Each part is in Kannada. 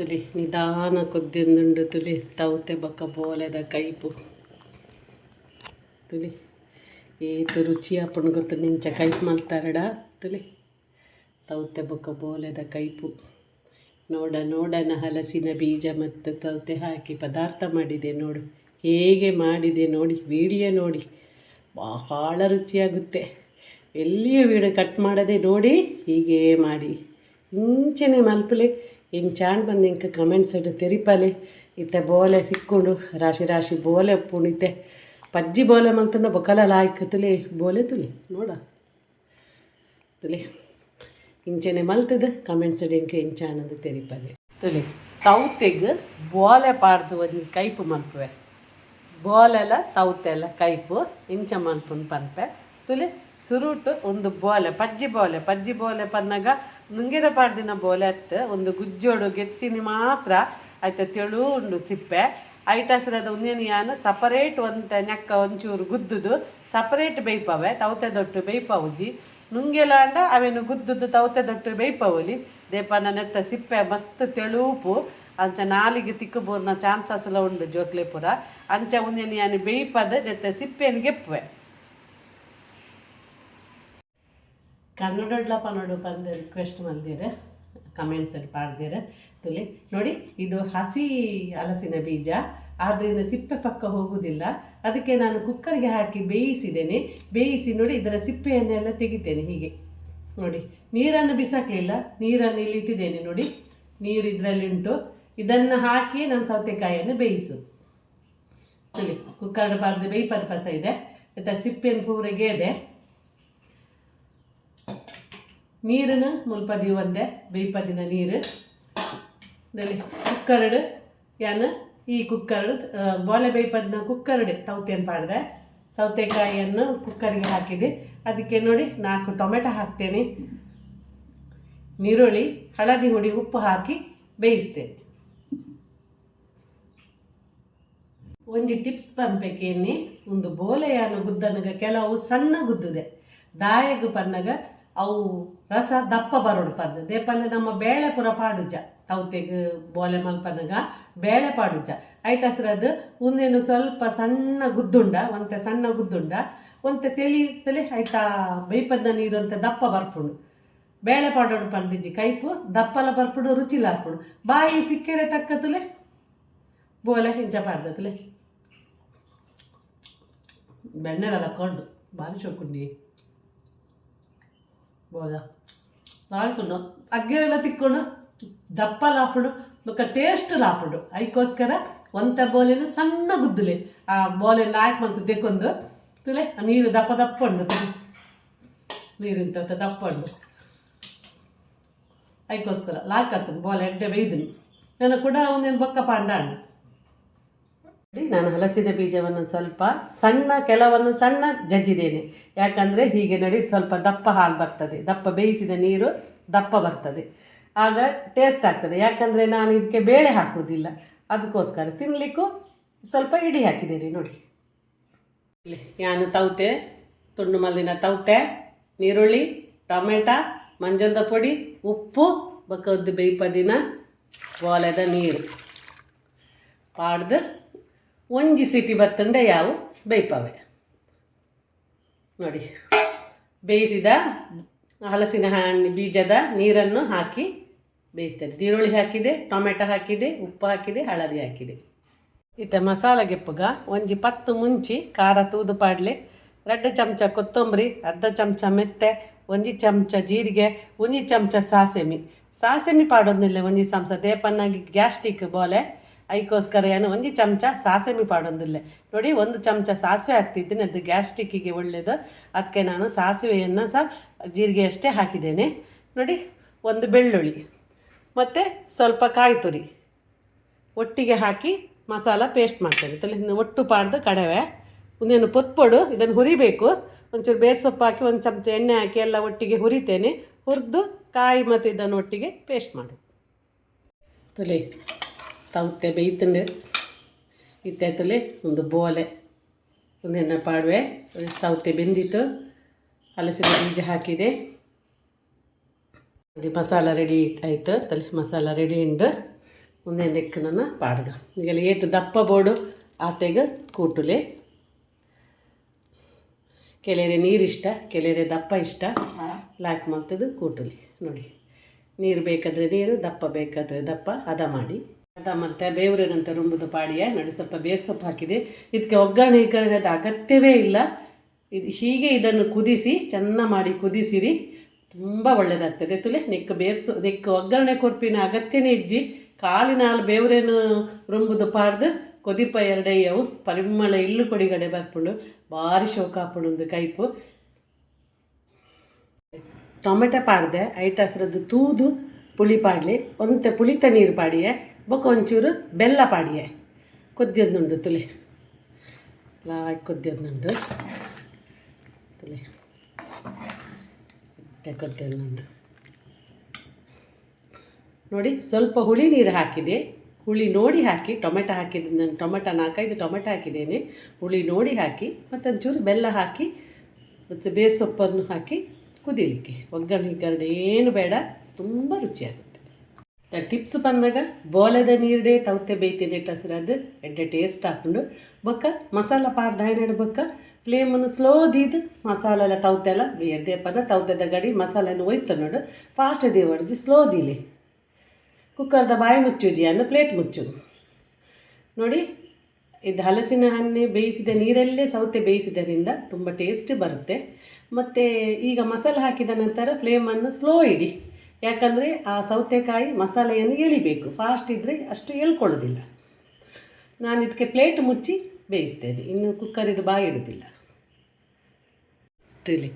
ತುಲಿ, ನಿಧಾನ ಕೊದ್ದಿಂದುಂಡು ತುಲಿ, ತೌತೆ ಬಕ್ಕ ಬೋಲೆದ ಕೈಪು. ತುಲಿ, ಏತು ರುಚಿ ಅಪ್ಪಣ ಗೊತ್ತು, ನಿಂಚ ಕೈಪು ಮಲ್ತಾರಡ ತುಲಿ. ತೌತೆ ಬೊಕ್ಕ ಬೋಲೆದ ಕೈಪು. ನೋಡ ನೋಡನ ಹಲಸಿನ ಬೀಜ ಮತ್ತು ತೌತೆ ಹಾಕಿ ಪದಾರ್ಥ ಮಾಡಿದೆ ನೋಡು. ಹೇಗೆ ಮಾಡಿದೆ ನೋಡಿ, ವಿಡಿಯೋ ನೋಡಿ. ಬಹಳ ರುಚಿಯಾಗುತ್ತೆ. ಎಲ್ಲಿಯೂ ವೀಡಿಯೋ ಕಟ್ ಮಾಡದೆ ನೋಡಿ, ಹೀಗೆ ಮಾಡಿ. ಮುಂಚೆನೆ ಮಲ್ಪಲೆ. ಹೆಂಗೆ ಚಾಂಡ್ ಬಂದು ಇಂಕ ಕಮೆಂಟ್ಸ್ ಇಟ್ಟು ತೆರಿಪಲೆ ಇತ್ತ ಬೋಲೆ ಸಿಕ್ಕೊಂಡು, ರಾಶಿ ರಾಶಿ ಬೋಲೆ ಪುಣಿತೆ ಪಜ್ಜಿ ಬೋಲೆ ಮಂತಂದ ಬೊಕಲ ಲಾಯ್ಕ ತುಲಿ, ಬೋಲೆ ತುಲಿ, ನೋಡ. ತುಲಿ, ಇಂಚೆನೆ ಮಲ್ತದ ಕಮೆಂಟ್ಸ್ ಇಡು ಇಂಕ ಇಂಚಾನದು ತೆರಿಪಲೆ ತುಲೆ, ತೌತೆಗ್ ಬೋಲೆ ಪಾಡ್ದು ಒಂದು ಕೈಪು ಮಲ್ಪುವೆ. ಬೋಲೆಲ ತೌತೆಲ್ಲ ಕೈಪು, ಇಂಚ ಮಲ್ಪುನ್ ಪನ್ಪೆ. ತುಲೆ ಸುರುಟು, ಒಂದು ಬೋಲೆ, ಪಜ್ಜಿ ಬೋಲೆ. ಪಜ್ಜಿ ಬೋಲೆ ಪನ್ನಗ ನುಂಗಿರ ಪಾಡ್ದಿನ ಬೋಲೆ ಅತ್ತ, ಒಂದು ಗುಜ್ಜೋಡು ಗೆತ್ತಿನಿ ಮಾತ್ರ ಆಯ್ತ ತೆಳು ಉಂಡು ಸಿಪ್ಪೆ. ಐಟಸ್ರದ ಹಸ್ರದ ಉಂದೇನು ಯಾನು ಸಪರೇಟ್ ಒಂತ ನೆಕ್ಕ ಒಂಚೂರು ಗುದ್ದುದು, ಸಪರೇಟ್ ಬೇಯ್ಪವೆ ತವತೆ ದೊಟ್ಟು ಬೇಯ್ಪವುಜಿ ನುಂಗೆಲಾಂಡ ಅವೇನು ಗುದ್ದುದು ತವತೆ ದೊಟ್ಟು ಬೇಯ್ಪವಲಿ ದೇಪನ ನೆತ್ತ ಸಿಪ್ಪೆ ಮಸ್ತ್ ತೆಳುಪು. ಅಂಚ ನಾಲಿಗೆ ತಿಕ್ಕಬೋರ್ನ ಚಾನ್ಸಸ್ ಎಲ್ಲ ಉಂಡು ಜೋಕ್ಲೆ ಪುರ ಅಂಚ ಉಂದೇನು ಯಾನು ಬೇಯ್ಪದ ನೆತ್ತ ಸಿಪ್ಪೆಯನ್ನು ಕನ್ನಡಡ್ಲ ಪನ್ನಡು ಬಂದು ರಿಕ್ವೆಸ್ಟ್ ಮಲ್ದಿರ ಕಮೆಂಟ್ಸಲ್ಲಿ ಪಾಡ್ದಿರ ತುಲಿ, ನೋಡಿ, ಇದು ಹಸಿ ಹಲಸಿನ ಬೀಜ. ಆದ್ದರಿಂದ ಸಿಪ್ಪೆ ಪಕ್ಕ ಹೋಗುವುದಿಲ್ಲ ಅದಕ್ಕೆ ನಾನು ಕುಕ್ಕರ್ಗೆ ಹಾಕಿ ಬೇಯಿಸಿದ್ದೇನೆ. ಬೇಯಿಸಿ ನೋಡಿ, ಇದರ ಸಿಪ್ಪೆಯನ್ನೆಲ್ಲ ತೆಗಿತೇನೆ ಹೀಗೆ. ನೋಡಿ, ನೀರನ್ನು ಬಿಸಾಕಲಿಲ್ಲ. ನೀರನ್ನು ಇಲ್ಲಿ ಇಟ್ಟಿದ್ದೇನೆ ನೋಡಿ. ನೀರು ಇದರಲ್ಲಿ ಉಂಟು. ಇದನ್ನು ಹಾಕಿ ನಾನು ಸೌತೆಕಾಯಿಯನ್ನು ಬೇಯಿಸು. ಕುಕ್ಕರ್ ಬಾರ್ದು ಬೇಯಿ ಪಸ ಇದೆ. ಮತ್ತು ಸಿಪ್ಪೆಯನ್ನು ಪೂರೆಗೆ ಗೆದೆ ನೀರನ್ನು ಮುಲ್ಪದಿ ಒಂದೇ ಬೇಯ್ಪದಿನ ನೀರು. ಇದರಲ್ಲಿ ಕುಕ್ಕರ್ಡ್, ಯಾನ ಈ ಕುಕ್ಕರ್ ಬೋಲೆ ಬೇಯ್ಪದ್ನ ಕುಕ್ಕರ್ಡ್ ತೌತೇನು ಪಾಡ್ದೆ. ಸೌತೆಕಾಯಿಯನ್ನು ಕುಕ್ಕರ್ಗೆ ಹಾಕಿದೆ. ಅದಕ್ಕೆ ನೋಡಿ ನಾಲ್ಕು ಟೊಮೆಟೊ ಹಾಕ್ತೇನೆ. ನೀರುಳ್ಳಿ ಹಳದಿ ಹುಡಿ, ಉಪ್ಪು ಹಾಕಿ ಬೇಯಿಸ್ತೇನೆ. ಒಂಜಿ ಟಿಪ್ಸ್ ಪನ್ಪೆಕೇನಿ ಒಂದು ಬೋಲೆಯನ್ನು ಗುದ್ದನಗ, ಕೆಲವು ಸಣ್ಣ ಗುದ್ದಿದೆ. ದಾಯಗು ಪನ್ನಗ ಅವು ರಸ ದಪ್ಪ ಬರೋಡು ಪದ ದೇಪಂದ್ರೆ ನಮ್ಮ ಬೇಳೆ ಪುರ ಪಾಡುಜ ತೌತೆಗ್ ಬೋಲೆ ಮಲ್ಪನಗ ಬೇಳೆ ಪಾಡುಜ ಐಟ್ ಹಸ್ರದ್ದು ಒಂದೇನು ಸ್ವಲ್ಪ ಸಣ್ಣ ಗುದ್ದುಂಡ, ಒಂತೆ ಸಣ್ಣ ಗುದ್ದುಂಡ, ಒಂತೆ ತೆಲಿ, ತಲೆ ಆಯ್ತಾ ಬೈಪದ ನೀರು ಅಂತ ದಪ್ಪ ಬರ್ಪುಂಡು. ಬೇಳೆ ಪಾಡೋಡು ಪಂದಿಜ್ಜಿ ಕೈಪು, ದಪ್ಪಲ ಬರ್ಪುಡು ರುಚಿಲಾರ್ಪುಡು ಬಾಯಿ ಸಿಕ್ಕರೆ ತಕ್ಕತುಲೆ, ಬೋಲೆ ಹಿಂಚ ಪಾಡ್ದತುಲೆ. ಬೆಣ್ಣೆದಲ್ಲ ಕೊಂಡು, ಬಾರಿ ಚೊಕ್ಕುಂಡಿ ಬೋದ? ನಾಲ್ಕು ಅಗ್ಗೆಲ್ಲ ತಿಕ್ಕೊಂಡು ದಪ್ಪ ಲಾಪುಡು ಮತ್ತು ಟೇಸ್ಟ್ ಲಾಪುಡು ಅದಕ್ಕೋಸ್ಕರ ಒಂತ ಬೋಲೆನ ಸಣ್ಣ ಗುದ್ದುಲೆ. ಆ ಬೋಲೆ ನಾಯಕ್ ಮಂತು ತೆಕ್ಕೊಂಡು, ತುಲೆ ನೀರು ದಪ್ಪ ದಪ್ಪ ಉಂಡು ನೀರಿಂತ ದಪ್ಪ ಉಂಡು. ಅದಕ್ಕೋಸ್ಕರ ಲಾಕತ್ತು ಬೋಲೆ ಎಡ್ಡೆ ಬೈದನು ನಾನು ಕೂಡ ಒಂದೇನು ಬೊಕ್ಕ ಪಾಂಡ ಹಣ್ಣು ನಾನು ಹಲಸಿನ ಬೀಜವನ್ನು ಸ್ವಲ್ಪ ಸಣ್ಣ ಕೆಲವನ್ನು ಸಣ್ಣ ಜಜ್ಜಿದ್ದೇನೆ. ಯಾಕಂದರೆ ಹೀಗೆ ನೋಡಿ ಸ್ವಲ್ಪ ದಪ್ಪ ಹಾಲು ಬರ್ತದೆ. ದಪ್ಪ ಬೇಯಿಸಿದ ನೀರು ದಪ್ಪ ಬರ್ತದೆ. ಆಗ ಟೇಸ್ಟ್ ಆಗ್ತದೆ. ಯಾಕಂದರೆ ನಾನು ಇದಕ್ಕೆ ಬೇಳೆ ಹಾಕೋದಿಲ್ಲ ಅದಕ್ಕೋಸ್ಕರ ತಿನ್ನಲಿಕ್ಕೂ ಸ್ವಲ್ಪ ಇಡಿ ಹಾಕಿದ್ದೇನೆ ನೋಡಿ. ಇಲ್ಲಿ ನಾನು ತೌತೆ, ತುಂಡು ಮಲ್ಲಿನ ತೌತೆ ನೀರುಳ್ಳಿ ಟೊಮೆಟೊ ಮಂಜದ ಪುಡಿ, ಉಪ್ಪು ಬಕ್ಕದ್ದು ಬೇಯ್ಪದಿನ ಒಲೆದ ನೀರು. ಪಾಡ್ದು ಒಂಜಿ ಸಿಟಿ ಬತ್ತಂಡೆ ಯಾವು? ಬೇಯ್ಪವೆ ನೋಡಿ. ಬೇಯಿಸಿದ ಹಲಸಿನ ಹಣ್ಣು ಬೀಜದ ನೀರನ್ನು ಹಾಕಿ ಬೇಯಿಸ್ತೇನೆ. ಈರುಳ್ಳಿ ಹಾಕಿದೆ, ಟೊಮೆಟೊ ಹಾಕಿದೆ, ಉಪ್ಪು ಹಾಕಿದೆ, ಹಳದಿ ಹಾಕಿದೆ. ಇತ್ತ ಮಸಾಲ ಗೆಪ್ಪುಗ ಒಂಜಿ ಪತ್ತು ಮುಂಚಿ ಖಾರ ತೂದು ಪಾಡ್ಲೆ ಎರಡು ಚಮಚ ಕೊತ್ತಂಬರಿ, ಅರ್ಧ ಚಮಚ ಮೆತ್ತೆ, ಒಂಜಿ ಚಮಚ ಜೀರಿಗೆ, ಒಂಜಿ ಚಮಚ ಸಾಸೆಮಿ. ಸಾಸೆಮಿ ಪಾಡೋದಿಲ್ಲ ಒಂಜಿ ಚಮಚ ದೇಪನ್ನಾಗಿ ಗ್ಯಾಸ್ಟಿಕ್ ಬೋಲೆ ಅದಕ್ಕೋಸ್ಕರ ಏನು ಒಂದು ಚಮಚ ಸಾಸಿವೆ ಪಾಡೊಂದಿಲ್ಲ. ನೋಡಿ, ಒಂದು ಚಮಚ ಸಾಸಿವೆ ಹಾಕ್ತಿದ್ದೀನಿ. ಅದು ಗ್ಯಾಸ್ಟಿಕ್ಕಿಗೆ ಒಳ್ಳೆಯದು ಅದಕ್ಕೆ ನಾನು ಸಾಸಿವೆಯನ್ನು ಸಹ ಜೀರಿಗೆ ಅಷ್ಟೇ ಹಾಕಿದ್ದೇನೆ. ನೋಡಿ, ಒಂದು ಬೆಳ್ಳುಳ್ಳಿ. ಮತ್ತು ಸ್ವಲ್ಪ ಕಾಯಿ ತುರಿ. ಒಟ್ಟಿಗೆ ಹಾಕಿ ಮಸಾಲ ಪೇಸ್ಟ್ ಮಾಡ್ತೇನೆ. ತಲೆ ಒಟ್ಟು ಪಾಡ್ದು ಕಡವೆ. ಒಂದೇನು ಪೊತ್ಪೊಡು, ಇದನ್ನು ಹುರಿಬೇಕು. ಒಂಚೂರು ಬೇರೆ ಸೊಪ್ಪು ಹಾಕಿ, ಒಂದು ಚಮಚ ಎಣ್ಣೆ ಹಾಕಿ ಎಲ್ಲ ಒಟ್ಟಿಗೆ ಹುರಿತೇನೆ. ಹುರಿದು ಕಾಯಿ ಮತ್ತು ಇದನ್ನು ಒಟ್ಟಿಗೆ ಪೇಸ್ಟ್ ಮಾಡು. ತಲೆ. ತಲೆ ಒಂದು ಬೋಲೆ. ಒಂದೆಣ್ಣೆ ಪಾಡುವೆ. ಸೌತೆ ಬೆಂದಿತ್ತು. ಹಲಸಿನ ಬೀಜ ಹಾಕಿದೆ. ಅಲ್ಲಿ ಮಸಾಲ ರೆಡಿ ಆಯಿತು. ತಲೆ ಮಸಾಲ ರೆಡಿ ಉಂಡು. ಒಂದೇ ನಾನು ಪಾಡ್ಗ. ಈಗ ಏತು ದಪ್ಪ ಬೋಡು. ಆತೆಗ ಕೂಟುಲೆ. ನೀರು ನೀರಿಷ್ಟ ಕೆಲರೆ ದಪ್ಪ ಇಷ್ಟ. ಲಾಕ್ ಮಲ್ತದ್ದು ಕೂಟುಲಿ. ನೋಡಿ. ನೀರು ಬೇಕಾದರೆ ನೀರು, ದಪ್ಪ ಬೇಕಾದರೆ ದಪ್ಪ. ಹದ ಮಾಡಿ. ಮಲ್ತೆ ಬೇವ್ರೇನಂತ ರುಂಬುದು ಪಾಡಿಯ ನೋಡಿ ಸ್ವಲ್ಪ ಬೇರ್ ಸೊಪ್ಪು ಹಾಕಿದೆ. ಇದಕ್ಕೆ ಒಗ್ಗರಣೆ ಒಗ್ಗರಣೆದ ಅಗತ್ಯವೇ ಇಲ್ಲ. ಇದು ಹೀಗೆ ಇದನ್ನು ಕುದಿಸಿ ಚೆನ್ನ ಮಾಡಿ ಕುದಿಸಿರಿ. ತುಂಬ ಒಳ್ಳೆಯದಾಗ್ತದೆ ತುಲೆ. ನೆಕ್ಕು ಬೇರ್ಸು ನೆಕ್ಕು ಒಗ್ಗರಣೆ ಕೊರ್ಪಿನ ಅಗತ್ಯನೇ ಇಜ್ಜಿ. ಕಾಲಿನ ಹಾಲು ಬೇವ್ರೇನು ರುಂಬುದು ಪಾಡ್ದು, ಕೊದಿಪ ಎರಡಯ್ಯವು, ಪರಿಮಳ ಇಲ್ಲು ಕೊಡಿಗಡೆ ಬರ್ಪುಂಡು. ಭಾರಿ ಶೋಕ ಹಾಪುಂಡು ಕೈಪು. ಟೊಮೆಟೊ ಪಾಡ್ದೆ ಐಟಾಸರದ್ದು ತೂದು, ಪುಳಿ ಪಾಡ್ಲಿ, ಒಂತೆ ಪುಳಿತ ನೀರು ಪಾಡಿಯೆ. ಬೊಕ್ಕ ಒಂಚೂರು ಬೆಲ್ಲ ಪಾಡಿಯೆ. ಕೊದ್ಯದ್ನುಂಡು ತುಲಿ. ಲಾಯ್ಕ್ ಕೊದ್ಯದ್ನುಂಡು ತುಲಿ. ಕೊದ್ಯದ್ನುಂಡು ನೋಡಿ, ಸ್ವಲ್ಪ ಹುಳಿ ನೀರು ಹಾಕಿದೆ. ಹುಳಿ ನೋಡಿ ಹಾಕಿ, ಟೊಮೆಟೊ ಹಾಕಿದ್ದೀನಿ ನಾನು ಟೊಮೆಟೊ ನಾಲ್ಕೈದು ಟೊಮೆಟೊ ಹಾಕಿದ್ದೇನೆ. ಹುಳಿ ನೋಡಿ ಹಾಕಿ, ಮತ್ತೊಂಚೂರು ಬೆಲ್ಲ ಹಾಕಿ ಮತ್ತು ಬೇಸೊಪ್ಪನ್ನು ಸೊಪ್ಪನ್ನು ಹಾಕಿ ಕುದಿಲಿಕ್ಕೆ. ಒಗ್ಗರಣೆ ಒಗ್ಗರಣೆ ಏನು ಬೇಡ, ತುಂಬ ರುಚಿಯಾಗುತ್ತೆ. ಟಿಪ್ಸ್ ಬಂದಾಗ ಬೋಲೆದ ನೀರಡೆ ತವತೆ ಬೇಯ್ತೀನಿ ಟಸರದ್ದು ಎಡ್ಡೆ ಟೇಸ್ಟ್ ಹಾಕೊಂಡು ಬೊಕ್ಕ ಮಸಾಲ ಪಾಡ್ದಾಯ್ನ ಬೊಕ್ಕ ಫ್ಲೇಮನ್ನು ಸ್ಲೋ ದೀದು ಮಸಾಲ ಎಲ್ಲ ತವತೆಲ್ಲ ಎಡ್ದೇಪನ ತವತೆದ ಗಡಿ ಮಸಾಲೆಯನ್ನು ಒಯ್ತ ನೋಡು. Fast ದೇವಡ್ಜಿ slow ದೀಲಿ. ಕುಕ್ಕರ್ದ ಬಾಯಿ ಮುಚ್ಚುಜಿ ಅನ್ನು ಪ್ಲೇಟ್ ಮುಚ್ಚು. ನೋಡಿ, ಇದು ಹಲಸಿನ ಹಣ್ಣೆ ಬೇಯಿಸಿದ ನೀರಲ್ಲೇ ಸೌತೆ ಬೇಯಿಸಿದ್ದರಿಂದ ತುಂಬ ಟೇಸ್ಟ್ ಬರುತ್ತೆ. ಮತ್ತು ಈಗ ಮಸಾಲೆ ಹಾಕಿದ ನಂತರ ಫ್ಲೇಮನ್ನು ಸ್ಲೋ ಇಡಿ. ಯಾಕಂದರೆ ಆ ಸೌತೆಕಾಯಿ ಮಸಾಲೆಯನ್ನು ಎಳಿಬೇಕು. ಫಾಸ್ಟ್ ಇದ್ದರೆ ಅಷ್ಟು ಎಳ್ಕೊಳ್ಳೋದಿಲ್ಲ. ನಾನು ಇದಕ್ಕೆ ಪ್ಲೇಟ್ ಮುಚ್ಚಿ ಬೇಯಿಸ್ತೇನೆ. ಇನ್ನು ಕುಕ್ಕರಿದು ಬಾಯಿ ಇಡೋದಿಲ್ಲ. ತಿಳಿ.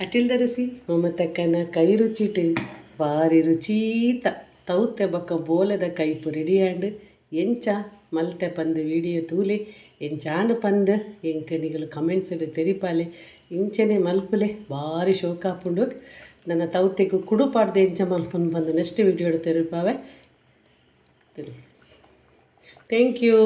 ಅಟಿಲ್ ಧರಿಸಿ ಮಮತಕ್ಕನ ಕೈ ರುಚಿಟು ಭಾರಿ ರುಚೀತ ತೌತೆ ಬೊಕ್ಕ ಬೋಲದ ಕೈಪು ರೆಡಿ ಆ್ಯಂಡ್ ಎಂಚ, ಮಲ್ತೆ ಪಂದ್ ವಿಡಿಯೋ ತೂಲೆ ಎಂಚಾಂಡ್ ಪಂದ್, ಎಂಕನಿಗಳು ಕಮೆಂಟ್ಸ್ ತೆರಿಪಾಲೆ, ಇಂಚನೆ ಮಲ್ಪುಲೆ, ಭಾರಿ ಶೋಕಾಪುಂಡು. ನನ್ನ ತೌತೆಗೂ ಕುಡು ಪಾಡ್ದೆ ಎಂಚ ಮಲ್ಪನ್ ಬಂದು ನೆಕ್ಸ್ಟ್ ವಿಡಿಯೋ ತೆರಿಪಾವೆ ಥ್ಯಾಂಕ್ ಯು